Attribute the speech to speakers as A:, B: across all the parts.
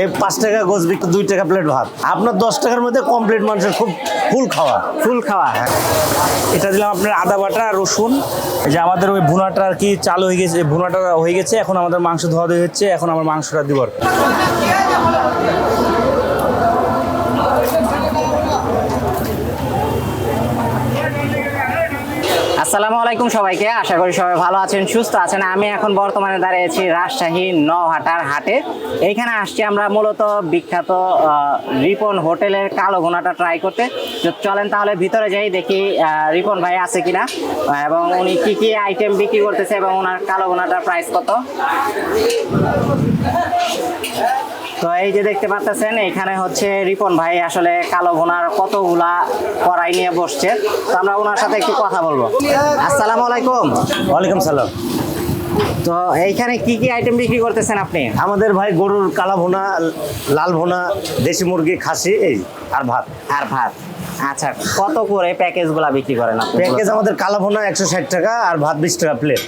A: এই পাঁচ টাকা গোছ বিক্রি দুই টাকা প্লেট ভাত। আপনার দশ টাকার মধ্যে কমপ্লিট মানুষের খুব ফুল খাওয়া।
B: ফুল খাওয়া। হ্যাঁ। এটা দিলাম আপনার আদা বাটা রসুন। এই যে আমাদের ওই ভুনাটা আর কি চালু হয়ে গেছে ভুনাটা হয়ে গেছে এখন আমাদের মাংস ধোয়া ধুয়ে হচ্ছে এখন আমার মাংসটা দিব
C: আসসালামু আলাইকুম সবাইকে। আশা করি সবাই ভালো আছেন, সুস্থ আছেন। আমি এখন বর্তমানে দাঁড়িয়েছি রাজশাহী নহাটার হাটে। এইখানে আসছি আমরা মূলত বিখ্যাত রিপন হোটেলের কালো ঘোনাটা ট্রাই করতে। চলেন তাহলে ভিতরে যাই, দেখি রিপন ভাই আছে কিনা। এবং উনি কি কি আইটেম বিক্রি করতেছে এবং ওনার কালো ঘোনাটার প্রাইস কত? তো এই যে দেখতে পাচ্ছেন এখানে হচ্ছে রিপন ভাই আসলে কালো ভোনার কতগুলা কড়াই নিয়ে বসছে। তো আমরা ওনার সাথে একটু কথা বলব। আসসালামু আলাইকুম।
A: ওয়ালাইকুম সালাম।
C: তো এইখানে কি কি আইটেম বিক্রি করতেছেন আপনি?
A: আমাদের ভাই গরুর কালা ভোনা লাল ভোনা দেশি মুরগি খাসি এই আর ভাত।
C: আর ভাত। আচ্ছা কত করে প্যাকেজগুলা বিক্রি করেন আপনি?
A: প্যাকেজ আমাদের কালা ভোনা একশো ষাট টাকা আর ভাত বিশ টাকা প্লেট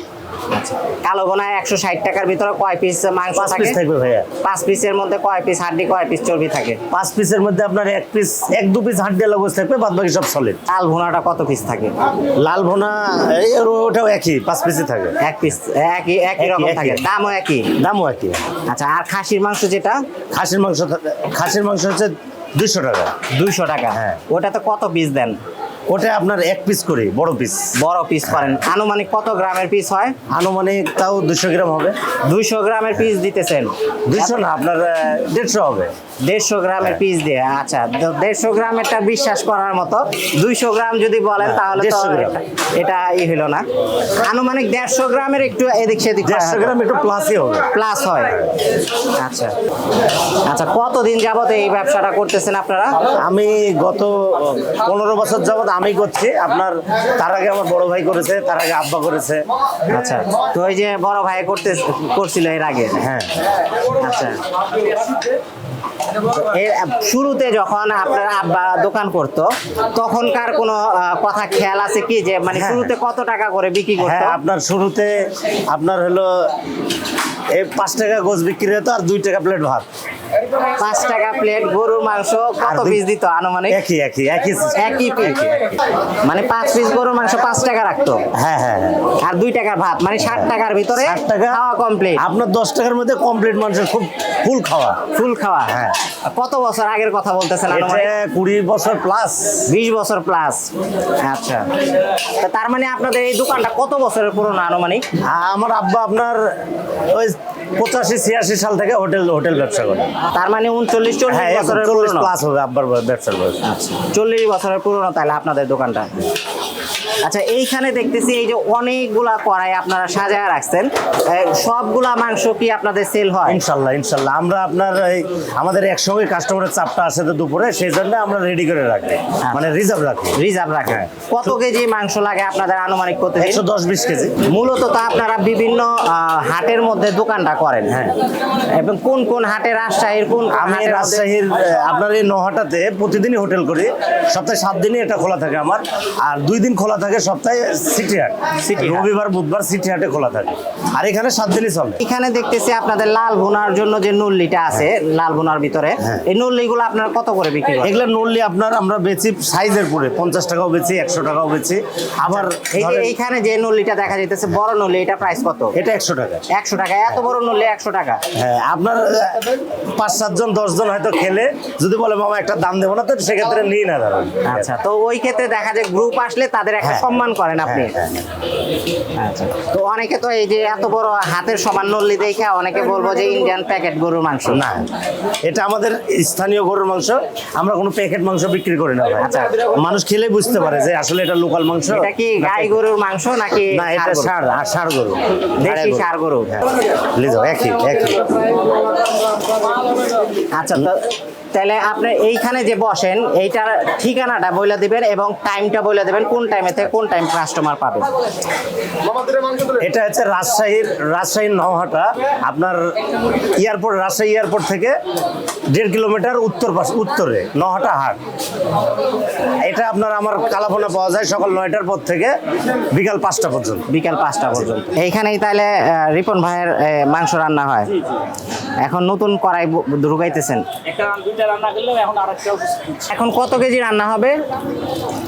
C: কালো ভোনা একশো ষাট টাকার ভিতরে কয় পিস মাংস
A: পাঁচ
C: থাকে?
A: পিস থাকবে ভাইয়া।
C: পাঁচ পিসের মধ্যে কয় পিস হাড্ডি কয় পিস চর্বি থাকে?
A: পাঁচ পিসের মধ্যে আপনার এক পিস এক দু পিস হাড্ডি লাগোজ থাকবে বাদ বাকি সব সলিড
C: লাল ভুনাটা কত পিস থাকে?
A: লাল ভোনা এই ওটাও একই পাঁচ পিসে থাকে।
C: এক পিস একই একই রকম থাকে। দামও একই?
A: দামও একই।
C: আচ্ছা আর খাসির মাংস যেটা?
A: খাসির মাংস খাসির মাংস হচ্ছে দুইশো টাকা।
C: দুইশো টাকা।
A: হ্যাঁ।
C: ওটাতে কত পিস দেন?
A: ওটা আপনার এক পিস করি বড় পিস
C: বড় পিস করেন। আনুমানিক কত গ্রামের পিস হয়?
A: আনুমানিক তাও দুশো গ্রাম হবে।
C: দুইশো গ্রামের পিস দিতেছেন।
A: দুইশো না আপনার দেড়শো হবে।
C: দেড়শো গ্রামের পিস দিয়ে আচ্ছা। দেড়শো গ্রামেরটা বিশ্বাস করার মতো দুইশো গ্রাম যদি বলেন তাহলে
A: 150 গ্রাম।
C: এটা ই হলো না। আনুমানিক দেড়শো গ্রামের একটু এদিক সেদিক
A: দেড়শো গ্রাম একটু প্লাসই হবে।
C: প্লাস হয়। আচ্ছা। আচ্ছা কতদিন যাবত এই ব্যবসাটা করতেছেন আপনারা?
A: আমি গত পনেরো বছর যাবত আমি করছি। আপনার তার আগে আমার বড় ভাই করেছে তার আগে আব্বা করেছে।
C: আচ্ছা তো ওই যে বড় ভাই করতে করছিল এর আগে?
A: হ্যাঁ।
C: আচ্ছা। এর শুরুতে যখন আপনার আব্বা দোকান করত তখনকার কোনো কথা খেয়াল আছে কি যে মানে
A: হ্যাঁ।
C: শুরুতে কত টাকা করে বিক্রি করতো?
A: হ্যাঁ আপনার শুরুতে আপনার হলো এই পাঁচ টাকা গোছ বিক্রি হতো আর দুই টাকা প্লেট ভাত।
C: পাঁচ টাকা প্লেট গরুর মাংস কত পিস দিত আনুমানিক?
A: একই একই একই
C: একই পিস মানে পাঁচ পিস গরুর মাংস পাঁচ টাকা রাখতো।
A: হ্যাঁ হ্যাঁ হ্যাঁ।
C: আর দুই টাকার ভাত মানে ষাট টাকার ভিতরে
A: টাকা।
C: খাওয়া কমপ্লিট
A: আপনার দশ টাকার মধ্যে কমপ্লিট মানুষের খুব ফুল খাওয়া।
C: ফুল খাওয়া।
A: হ্যাঁ।
C: কত বছর আগের কথা বলতেছেন
A: কুড়ি বছর প্লাস
C: বিশ বছর প্লাস আচ্ছা। তার মানে আপনাদের এই দোকানটা কত বছরের পুরনো আনুমানিক?
A: আমার আব্বা আপনার ওই পঁচাশি ছিয়াশি সাল থেকে হোটেল হোটেল ব্যবসা করে।
C: তার মানে উনচল্লিশ চল্লিশ
A: হ্যাঁ
C: বছরের
A: চল্লিশ প্লাস হবে আব্বার ব্যবসার বয়স।
C: চল্লিশ বছরের পুরনো তাহলে আপনাদের দোকানটা। আচ্ছা এইখানে দেখতেছি এই যে অনেকগুলা কড়াই আপনারা সাজায় রাখছেন। সবগুলা মাংস কি আপনাদের সেল হয়?
A: ইনশাল্লাহ ইনশাল্লাহ। আমরা আপনার এই আমাদের একসঙ্গে কাস্টমারের চাপটা আসে তো দুপুরে সেই জন্য আমরা রেডি করে রাখি। মানে রিজার্ভ রাখি।
C: রিজার্ভ রাখেন।
A: হ্যাঁ।
C: কত কেজি মাংস লাগে আপনাদের আনুমানিক করতে
A: একশো দশ বিশ কেজি।
C: মূলত তো আপনারা বিভিন্ন হাটের মধ্যে দোকানটা করেন।
A: হ্যাঁ।
C: এবং কোন কোন হাটে রাজশাহীর কোন
A: আমি রাজশাহীর আপনার এই নহাটাতে প্রতিদিনই হোটেল করি। সপ্তাহে সাত দিনই এটা খোলা থাকে আমার। আর দুই দিন খোলা থাকে সপ্তাহে সিটি হাট।
C: সিটি
A: রবিবার বুধবার সিটি হাটে খোলা থাকে। আর এখানে সাত দিনই চলে।
C: এখানে দেখতেছি আপনাদের লাল ভুনার জন্য যে নল্লিটা আছে লাল ভুনার ভিতরে
A: হ্যাঁ।
C: এই নল্লিগুলো আপনারা কত করে বিক্রি করেন?
A: এগুলো নড়লে আপনার আমরা বেচি সাইজের পরে পঞ্চাশ টাকাও বেচি একশো টাকাও বেচি। আবার
C: এই যে
A: ধরেন,
C: এইখানে যে নল্লিটা দেখা যাইতেছে বড় নল্লি এটা প্রাইস কত?
A: এটা একশো টাকা।
C: একশো টাকা এত বড় নল্লি একশো টাকা।
A: হ্যাঁ আপনার পাঁচ সাতজন দশজন হয়তো খেলে যদি বলে মামা একটা দাম দেবো না তো সেক্ষেত্রে নিই না ধরেন
C: আচ্ছা তো ওই ক্ষেত্রে দেখা যায় গ্রুপ আসলে তাদের একটা
A: হ্যাঁ।
C: সম্মান করেন আপনি।
A: হ্যাঁ, হ্যাঁ,
C: আচ্ছা। তো অনেকে তো এই যে এত বড় হাতের সমান নল্লি দেখে অনেকে বলব যে ইন্ডিয়ান প্যাকেট গরুর মাংস।
A: না এটা আমাদের স্থানীয় গরুর মাংস আমরা কোনো প্যাকেট মাংস বিক্রি করি না
C: আচ্ছা।
A: মানুষ খেলে বুঝতে পারে যে আসলে এটা লোকাল মাংস
C: এটা কি গাই গরুর মাংস নাকি
A: না এটা
C: ষাঁড়
A: সার আর সার গরু।
C: দেশি ষাঁড় গরু।
A: হ্যাঁ। লিজো একই একই।
C: আচ্ছা তো তাহলে আপনি এইখানে যে বসেন এইটার ঠিকানাটা বলে দিবেন এবং টাইমটা বলে দিবেন কোন টাইমে থেকে কোন টাইম কাস্টমার পাবে
A: এটা হচ্ছে রাজশাহীর রাজশাহীর নহাটা আপনার এয়ারপোর্ট রাজশাহী এয়ারপোর্ট থেকে দেড় কিলোমিটার উত্তর পাশে উত্তরে নহাটা হাট। এটা আপনার আমার কালাপোনা পাওয়া যায় সকাল নয়টার পর থেকে বিকাল পাঁচটা পর্যন্ত।
C: বিকাল পাঁচটা পর্যন্ত। এইখানেই তাহলে রিপন ভাইয়ের মাংস রান্না হয়। এখন নতুন কড়াই ঢুকাইতেছেন।
B: একটা দুইটা রান্না এখন
C: কত কেজি রান্না হবে?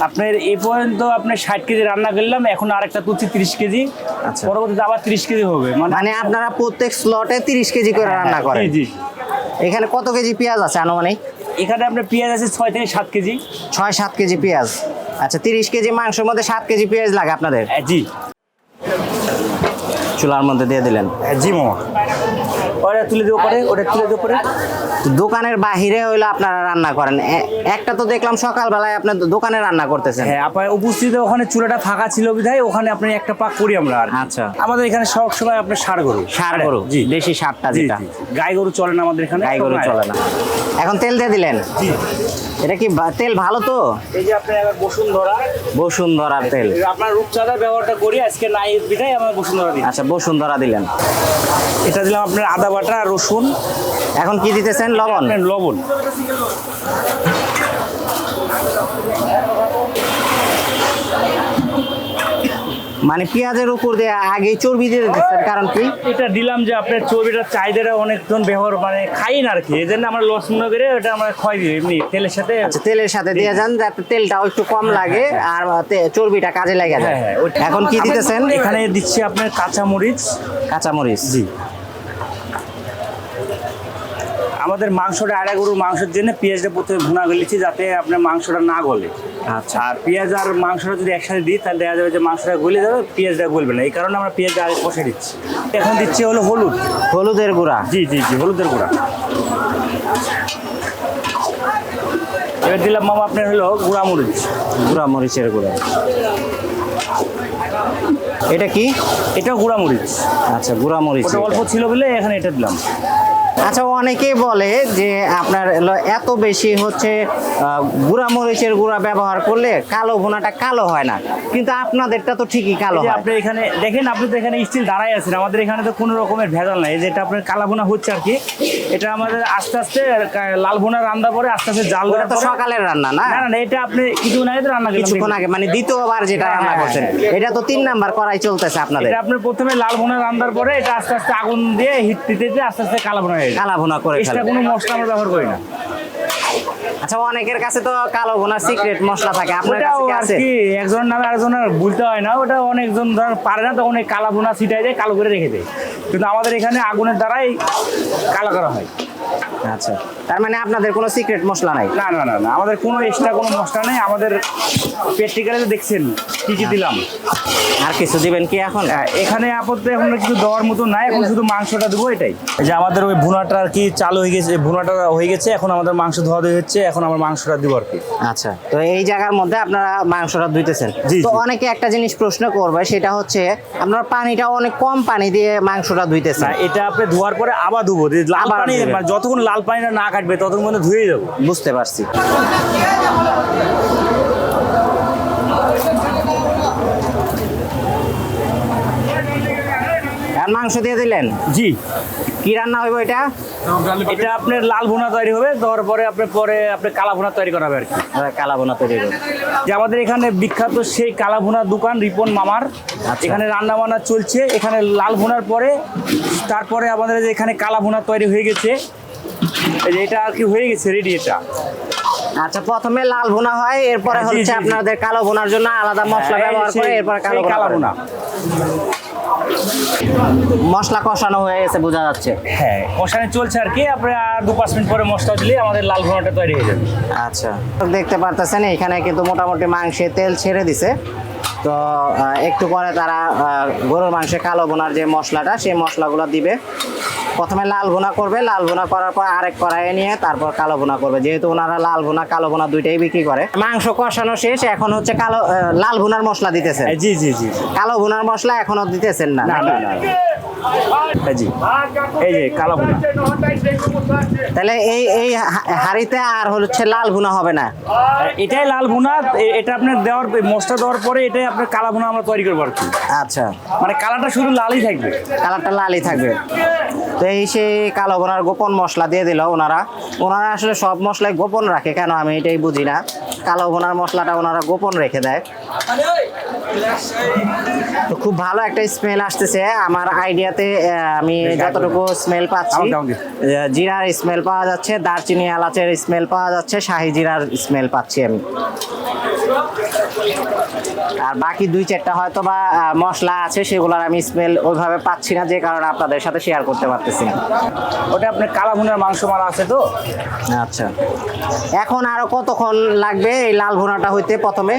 B: আপনার এই পর্যন্ত আপনার ষাট কেজি রান্না করলাম এখন আরেকটা তুলছি তিরিশ কেজি।
C: আচ্ছা।
B: পরবর্তীতে আবার তিরিশ কেজি হবে। মানে
C: মানে আপনারা প্রত্যেক স্লটে তিরিশ কেজি করে রান্না করেন।
B: জি
C: এখানে কত কেজি পেঁয়াজ আছে আনুমানিক?
B: এখানে আপনার পেঁয়াজ আছে ছয় থেকে সাত কেজি।
C: ছয় সাত কেজি পেঁয়াজ। আচ্ছা তিরিশ কেজি মাংসের মধ্যে সাত কেজি পেঁয়াজ লাগে আপনাদের?
B: হ্যাঁ, জি।
C: চুলার মধ্যে দিয়ে দিলেন।
B: হ্যাঁ, জি মামা। ওটা তুলে দেবো পরে ওটা তুলে দেবো পরে।
C: দোকানের বাহিরে হইল আপনারা রান্না করেন। একটা তো দেখলাম সকালবেলায় আপনার দোকানে রান্না করতেছেন।
B: হ্যাঁ আপনার উপস্থিত ওখানে চুলাটা ফাঁকা ছিল বিধায় ওখানে আপনি একটা পাক করি আমরা আর।
C: আচ্ছা।
B: আমাদের এখানে সব সময় আপনার ষাড় গরু।
C: ষাড় গরু
B: জি।
C: দেশি সারটা যেটা।
B: গাই গরু চলে না আমাদের এখানে।
C: গাই গরু চলে না। এখন তেল দিয়ে দিলেন?
B: জি।
C: এটা কি তেল ভালো তো?
B: এই যে আপনি এবার বসুন্ধরা।
C: বসুন্ধরার তেল।
B: আপনার রূপচাঁদা ব্যবহারটা করি আজকে নাই বিটাই আমার বসুন্ধরা দিই
C: আচ্ছা বসুন্ধরা দিলেন।
B: এটা দিলাম আপনার আদা বাটা রসুন।
C: এখন কি দিতেছেন? লবণ?
B: লবণ।
C: মানে পেঁয়াজের উপর দিয়ে আগে চর্বি দিয়ে দিতেছেন কারণ কি?
B: এটা দিলাম যে আপনার চর্বিটার চাহিদাটা অনেকজন ব্যবহার মানে খাই না আর কি। এই জন্য আমরা লস মনে করে ওটা আমরা খয় দিই এমনি তেলের সাথে।
C: আচ্ছা তেলের সাথে দিয়ে যান যাতে তেলটাও একটু কম লাগে আর তে- চর্বিটা কাজে লাগে যায়।
B: হ্যাঁ হ্যাঁ
C: এখন কি দিতেছেন?
B: এখানে দিচ্ছি আপনার কাঁচা মরিচ
C: কাঁচামরিচ।
B: জি। আমাদের মাংসটা আড়া গরুর মাংসের জন্য পেঁয়াজটা প্রথমে ভুনা গলেছি যাতে আপনার মাংসটা না গলে।
C: আচ্ছা
B: আর পেঁয়াজ আর মাংসটা যদি একসাথে দিই তাহলে দেখা যাবে যে মাংসটা গলে যাবে পেঁয়াজটা গলবে না। এই কারণে আমরা পেঁয়াজটা আগে কষে দিচ্ছি এখন দিচ্ছি হলো হলুদ।
C: হলুদের গুঁড়া।
B: জি জি জি হলুদের গুঁড়া। এবার দিলাম মামা আপনার হলো গুঁড়া মরিচ
C: গুঁড়া। মরিচের গুঁড়া এটা কি?
B: এটা গুঁড়া মরিচ
C: আচ্ছা গুঁড়া মরিচ
B: অল্প ছিল বলে এখানে এটা দিলাম।
C: আচ্ছা অনেকেই বলে যে আপনার এত বেশি হচ্ছে গুঁড়া মরিচের গুঁড়া ব্যবহার করলে কালো ভুনাটা কালো হয় না। কিন্তু আপনাদেরটা তো ঠিকই কালো হয়।
B: আপনি এখানে দেখেন আপনি তো এখানে স্টিল দাঁড়াই আছেন আমাদের এখানে তো কোনো রকমের ভেজাল নাই। যেটা আপনার কালাবোনা হচ্ছে আর কি এটা আমাদের আস্তে আস্তে লাল বোনা রান্না পরে আস্তে আস্তে জাল
C: ওটা তো সকালের রান্না না?
B: না না না, এটা আপনি কিছুক্ষণ আগে তো রান্না
C: কিছুক্ষণ আগে মানে দ্বিতীয়বার যেটা রান্না
B: হ্যাঁ,
C: করছেন। এটা তো তিন নাম্বার করাই চলতেছে আপনাদের।
B: এটা আপনি প্রথমে লাল বোনা রান্নার পরে এটা আস্তে আস্তে আগুন দিয়ে হিট দিতে দিতে আস্তে আস্তে কালা বোনা হয়ে যায়
C: কালা ভুনা করে ফেলেন
B: কোনো মশলা আমরা ব্যবহার করি না।
C: আচ্ছা অনেকের কাছে তো কালো ভুনার সিক্রেট মশলা থাকে। আপনার কাছে কি
B: আর
C: আছে?
B: কি একজনের নামে আরেকজনের ভুলতে হয় না ওটা অনেকজন ধর পারে না তখন এই কালা বোনা ছিটাই যায় কালো করে রেখে দেয়। কিন্তু আমাদের এখানে আগুনের দ্বারাই কালো করা হয়।
C: আচ্ছা তার মানে আপনাদের কোনো সিক্রেট মশলা নাই?
B: না না না না আমাদের কোনো এক্সট্রা কোনো মশলা নেই আমাদের প্র্যাকটিক্যালে তো দেখছেন কি কি দিলাম।
C: আর কিছু দিবেন কি এখন?
B: হ্যাঁ, এখানে আপাতত এখন কিছু দেওয়ার মতো নাই এখন শুধু মাংসটা দেবো এটাই। যে আমাদের ওই ভুনাটা আর কি চালু হয়ে গেছে ভুনাটা হয়ে গেছে এখন আমাদের মাংস ধোয়া ধোয়া হচ্ছে এখন আমার মাংসটা দিব আর কি।
C: আচ্ছা তো এই জায়গার মধ্যে আপনারা মাংসটা ধুইতেছেন। তো অনেকে একটা জিনিস প্রশ্ন করবে সেটা হচ্ছে আপনার পানিটা অনেক কম পানি দিয়ে মাংসটা ধুইতেছেন।
B: না এটা আপনি ধোয়ার পরে আবার ধুবো লাল পানি মানে যতক্ষণ লাল পানিটা না কাটবে ততক্ষণ পর্যন্ত ধুয়ে যাব।
C: বুঝতে পারছি। মাংস দিয়ে দিলেন?
B: জি।
C: কি রান্না হবে এটা?
B: এটা আপনার লাল ভুনা তৈরি হবে দেওয়ার পরে আপনার পরে আপনি কালা ভুনা তৈরি করা হবে আর কি।
C: কালা বোনা তৈরি হবে।
B: যে আমাদের এখানে বিখ্যাত সেই কালা ভুনার দোকান রিপন মামার
C: আচ্ছা।
B: এখানে রান্না বান্না চলছে। এখানে লাল ভুনার পরে তারপরে আমাদের যে এখানে কালা ভুনা তৈরি হয়ে গেছে। এই যে এটা আর কি হয়ে গেছে রেডি এটা।
C: আচ্ছা প্রথমে লাল ভুনা হয় এরপরে
B: হ্যাঁ,
C: হচ্ছে। আপনাদের কালো ভুনার জন্য আলাদা মশলা
B: এই
C: ব্যবহার করে এরপর কালো
B: কালা
C: ভুনা
B: ভুনা।
C: মশলা কষানো হয়ে গেছে বোঝা যাচ্ছে।
B: হ্যাঁ কষানো চলছে আর কি আপনি আর দু পাঁচ মিনিট পরে মশলা দিলে আমাদের লাল ভোনাটা তৈরি হয়ে যাবে।
C: আচ্ছা। দেখতে পারতেছেন এখানে কিন্তু মোটামুটি মাংসে তেল ছেড়ে দিছে। তো একটু পরে তারা গরুর মাংসে কালো বোনার যে মশলাটা সেই মশলাগুলো দিবে। প্রথমে লাল ভুনা করবে। লাল ভুনা করার পর আরেক কড়াইয়ে নিয়ে তারপর কালো ভুনা করবে। যেহেতু ওনারা লাল ভুনা কালো ভুনা দুইটাই বিক্রি করে। মাংস কষানো শেষ। এখন হচ্ছে কালো লাল ভুনার মশলা দিতেছে
B: জি জি জি
C: কালো ভুনার মশলা এখনও দিতেছেন না।
B: জি এই যে কালো ভুনা।
C: তাহলে এই এই হাঁড়িতে আর হচ্ছে লাল ভুনা হবে না?
B: এটাই লাল ভুনা এটা আপনার দেওয়ার মশলা দেওয়ার পরে এটাই আপনার কালা ভুনা আমরা তৈরি করব আর কি।
C: আচ্ছা।
B: মানে কালারটা শুধু লালই থাকবে।
C: কালারটা লালই থাকবে। তো এই সেই কালো গোপন মশলা দিয়ে দিল ওনারা। ওনারা আসলে সব মশলাই গোপন রাখে কেন আমি এটাই বুঝি না। কালো বোনার মশলাটা ওনারা গোপন রেখে দেয়। তো খুব ভালো একটা স্মেল আসতেছে। আমার আইডিয়াতে আমি যতটুকু স্মেল পাচ্ছি জিরার স্মেল পাওয়া যাচ্ছে দারচিনি এলাচের স্মেল পাওয়া যাচ্ছে শাহি জিরার স্মেল পাচ্ছি আমি। আর বাকি দুই চারটা হয়তো বা মশলা আছে সেগুলোর আমি স্মেল ওইভাবে পাচ্ছি না যে কারণে আপনাদের সাথে শেয়ার করতে পারতেছি না।
B: ওটা আপনার কালা ভুনার মাংস মারা আছে তো?
C: আচ্ছা। এখন আরও কতক্ষণ লাগবে এই লাল ভুনাটা হইতে প্রথমে?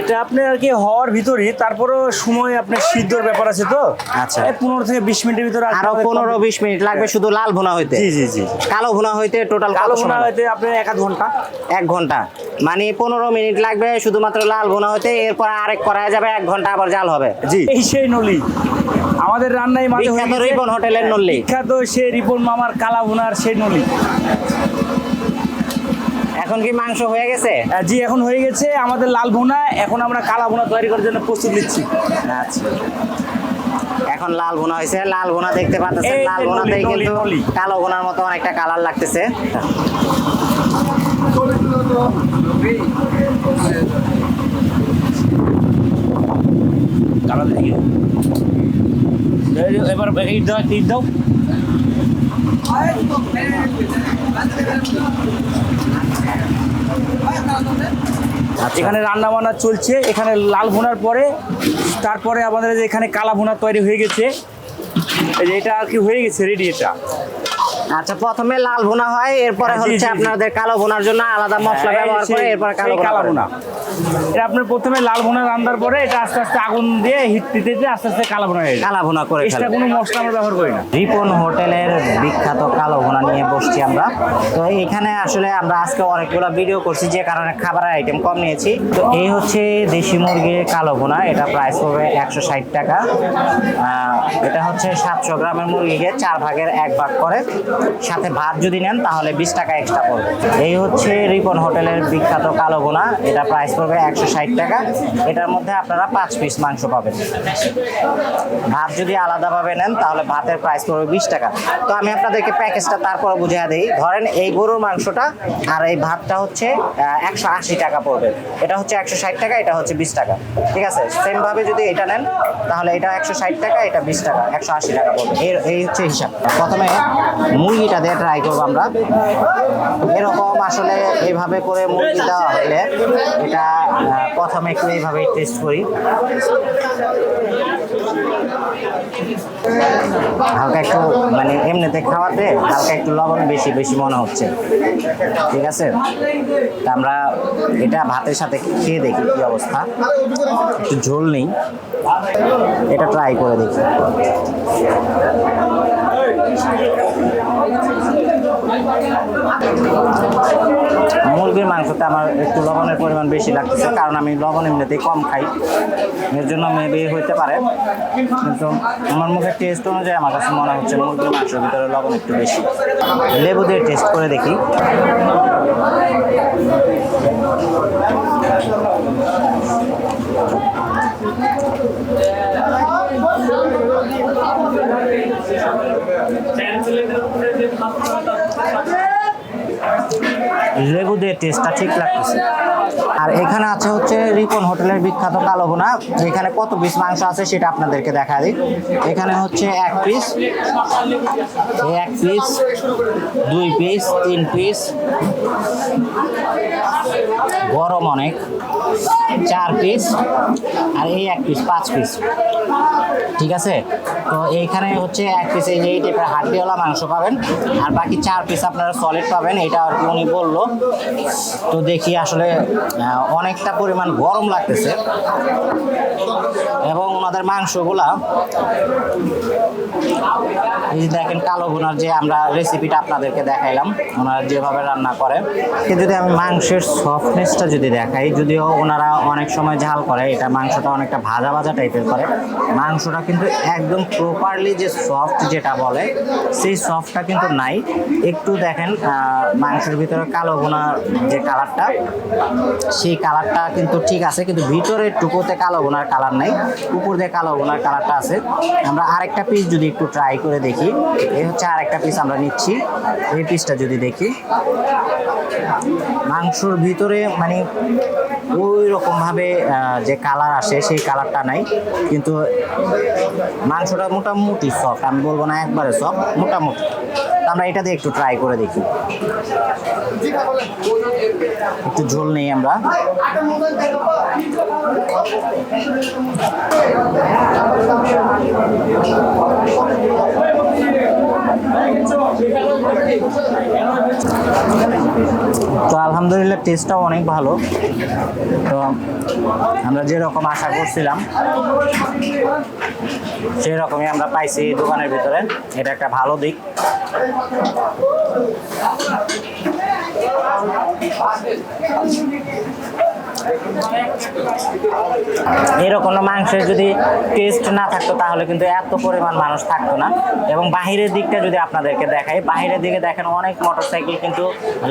B: এটা আপনার আর কি হওয়ার ভিতরে তারপরও সময় আপনার সিদ্ধর ব্যাপার আছে তো?
C: আচ্ছা।
B: এই পনেরো থেকে বিশ মিনিটের ভিতরে আর
C: পনেরো বিশ মিনিট লাগবে শুধু লাল ভুনা হইতে?
B: জি জি জি।
C: কালো ভুনা হইতে টোটাল
B: কালো ভুনা হইতে আপনার এক আধ ঘণ্টা।
C: এক ঘণ্টা। মানে পনেরো মিনিট লাগবে শুধুমাত্র লাল ভুনা হইতে এরপর আরেক করা যাবে এক ঘণ্টা আবার জাল হবে।
B: জি। এই সেই নলি। আমাদের রান্নায় মাঝে
C: বিখ্যাত রিপন হোটেলের নল্লি
B: বিখ্যাত সেই রিপন মামার কালা ভুনার সেই নলি।
C: এখন কি মাংস হয়ে গেছে?
B: জি এখন হয়ে গেছে। আমাদের লাল ভুনা এখন আমরা কালা ভুনা তৈরি করার জন্য প্রস্তুত নিচ্ছি।
C: আচ্ছা। এখন লাল ভুনা হয়েছে লাল ভুনা দেখতে পাচ্ছেন লাল
B: নলি,
C: ভুনাতেই কিন্তু কালো ভুনার মতো অনেকটা কালার লাগতেছে।
B: দিকে এবার ইট দাও ইট দাও। এখানে রান্না বান্না চলছে, এখানে লাল ভুনার পরে, তারপরে আমাদের এখানে কালা ভুনা তৈরি হয়ে গেছে। এটা আর কি হয়ে গেছে রেডি এটা।
C: আচ্ছা প্রথমে লাল ভুনা হয় এরপরে
B: হ্যাঁ,
C: হচ্ছে। আপনাদের কালো ভুনার জন্য আলাদা মশলা
B: এই
C: ব্যবহার করে এরপর কালো
B: কালা
C: ভুনা।
B: এটা আপনার প্রথমে লাল ভুনা রান্নার পরে এটা আস্তে আস্তে আগুন দিয়ে হিট দিতে দিতে আস্তে আস্তে কালো ভুনা হয়ে
C: কালা ভুনা করে ফেলে
B: কোনো মশলা আমরা ব্যবহার করি না।
C: রিপন হোটেলের বিখ্যাত কালো ভুনা নিয়ে বসছি আমরা। তো এখানে আসলে আমরা আজকে অনেকগুলো ভিডিও করছি যে কারণে খাবারের আইটেম কম নিয়েছি। তো এই হচ্ছে দেশি মুরগির কালো ভুনা এটা প্রাইস পড়বে একশো ষাট টাকা। এটা হচ্ছে সাতশো গ্রামের মুরগিকে চার ভাগের এক ভাগ করে। সাথে ভাত যদি নেন, তাহলে বিশ টাকা এক্সট্রা পড়বে। এই হচ্ছে রিপন হোটেলের বিখ্যাত কালো গোনা এটা প্রাইস পড়বে একশো ষাট টাকা। এটার মধ্যে আপনারা পাঁচ পিস মাংস পাবেন। ভাত যদি আলাদাভাবে নেন, তাহলে ভাতের প্রাইস পড়বে বিশ টাকা। তো আমি আপনাদেরকে প্যাকেজটা তারপরে বুঝিয়ে দিই। ধরেন এই গরুর মাংসটা আর এই ভাতটা হচ্ছে একশো আশি টাকা পড়বে। এটা হচ্ছে একশো ষাট টাকা, এটা হচ্ছে বিশ টাকা। ঠিক আছে? সেমভাবে যদি এটা নেন, তাহলে এটা একশো ষাট টাকা, এটা বিশ টাকা, একশো আশি টাকা পড়বে। এই হচ্ছে হিসাব। প্রথমে মুরগিটা দিয়ে ট্রাই করব আমরা। এরকম আসলে এইভাবে করে মুরগি দেওয়া হলে এটা প্রথমে একটু এইভাবে টেস্ট করি। হালকা একটু মানে এমনিতে খাওয়াতে হালকা একটু লবণ বেশি বেশি মনে হচ্ছে। ঠিক আছে? তা আমরা এটা ভাতের সাথে খেয়ে দেখি কি অবস্থা। একটু ঝোল নেই। এটা ট্রাই করে দেখি। মুরগির মাংসতে আমার একটু লবণের পরিমাণ বেশি লাগতেছে, কারণ আমি লবণ এমনিতেই কম খাই। এর জন্য মেবি হইতে পারে। কিন্তু আমার মুখের টেস্ট অনুযায়ী আমার কাছে মনে হচ্ছে মুরগির মাংসের ভিতরে লবণ একটু বেশি। লেবু দিয়ে টেস্ট করে দেখি। লেবু দিয়ে টেস্টটা ঠিক লাগতেছে। আর এখানে আছে হচ্ছে রিপন হোটেলের বিখ্যাত কালো বোনা এখানে কত পিস মাংস আছে সেটা আপনাদেরকে দেখা দিই। এখানে হচ্ছে এক পিস এক পিস দুই পিস তিন পিস গরম অনেক। চার পিস আর এই এক পিস পাঁচ পিস ঠিক আছে? তো এইখানে হচ্ছে এক পিস এই যে এই টাইপের হাড্ডিওয়ালা মাংস পাবেন। আর বাকি চার পিস আপনারা সলিড পাবেন, এটা আর কি উনি বলল। তো দেখি আসলে অনেকটা পরিমাণ গরম লাগতেছে। এবং ওনাদের মাংসগুলা, এই দেখেন কালো ভুনার যে আমরা রেসিপিটা আপনাদেরকে দেখাইলাম, ওনারা যেভাবে রান্না করে। যদি আমি মাংসের সফটনেসটা যদি দেখাই, যদিও ওনারা অনেক সময় ঝাল করে, এটা মাংসটা অনেকটা ভাজা ভাজা টাইপের করে। মাংসটা কিন্তু একদম প্রপারলি যে সফট যেটা বলে, সেই সফটটা কিন্তু নাই। একটু দেখেন মাংসের ভিতরে কালো গোনার যে কালারটা সেই কালারটা কিন্তু ঠিক আছে, কিন্তু ভিতরের টুকোতে কালো গোনার কালার নাই উপর দিয়ে কালো গোনার কালারটা আছে। আমরা আরেকটা পিস যদি একটু ট্রাই করে দেখি, এই হচ্ছে আরেকটা পিস আমরা নিচ্ছি, এই পিসটা যদি দেখি। মাংসর ভিতরে মানে ওই রকমভাবে যে কালার আসে সেই কালারটা নাই। কিন্তু মাংসটা মোটামুটি সফট আমি বলব না একবারে সফট মোটামুটি। আমরা এটা দিয়ে একটু ট্রাই করে দেখি। একটু ঝোল নেই আমরা তো আলহামদুলিল্লাহ টেস্টটাও অনেক ভালো। তো আমরা যেরকম আশা করছিলাম সেই রকমই আমরা পাইছি দোকানের ভিতরে। এটা একটা ভালো দিক। এরকম মাংসের যদি টেস্ট না থাকতো, তাহলে কিন্তু এত পরিমাণ মানুষ থাকতো না। এবং বাহিরের দিকটা যদি আপনাদেরকে দেখাই, বাহিরের দিকে দেখেন অনেক মোটরসাইকেল কিন্তু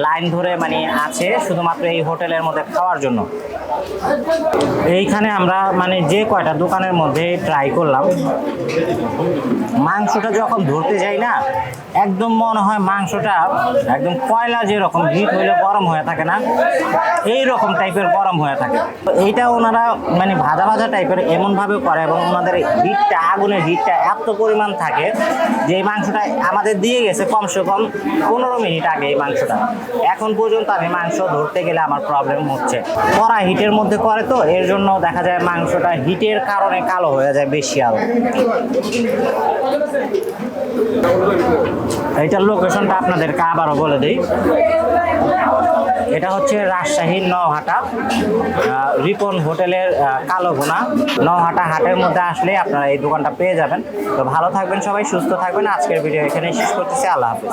C: লাইন ধরে মানে আছে, শুধুমাত্র এই হোটেলের মধ্যে খাওয়ার জন্য। এইখানে আমরা মানে যে কয়টা দোকানের মধ্যে ট্রাই করলাম, মাংসটা যখন ধরতে যাই না, একদম মনে হয় মাংসটা একদম কয়লা যেরকম হিট হইলে গরম হয়ে থাকে না এই রকম টাইপের গরম হয়ে থাকে। তো এইটা ওনারা মানে ভাজা ভাজা টাইপের এমনভাবে করে এবং ওনাদের হিটটা আগুনের হিটটা এত পরিমাণ থাকে যে এই মাংসটা আমাদের দিয়ে গেছে কমসে কম পনেরো মিনিট আগে এই মাংসটা। এখন পর্যন্ত আমি মাংস ধরতে গেলে আমার প্রবলেম হচ্ছে। কড়া হিটের মধ্যে করে তো, এর জন্য দেখা যায় মাংসটা হিটের কারণে কালো হয়ে যায় বেশি আরও। এইটার লোকেশনটা আপনাদেরকে আবারও বলে দিই। এটা হচ্ছে রাজশাহীর নহাটা রিপন হোটেলের কালো ঘোনা নহাটা হাটের মধ্যে আসলে আপনারা এই দোকানটা পেয়ে যাবেন। তো ভালো থাকবেন সবাই, সুস্থ থাকবেন। আজকের ভিডিও এখানে শেষ করতেছি। আল্লাহ হাফিজ।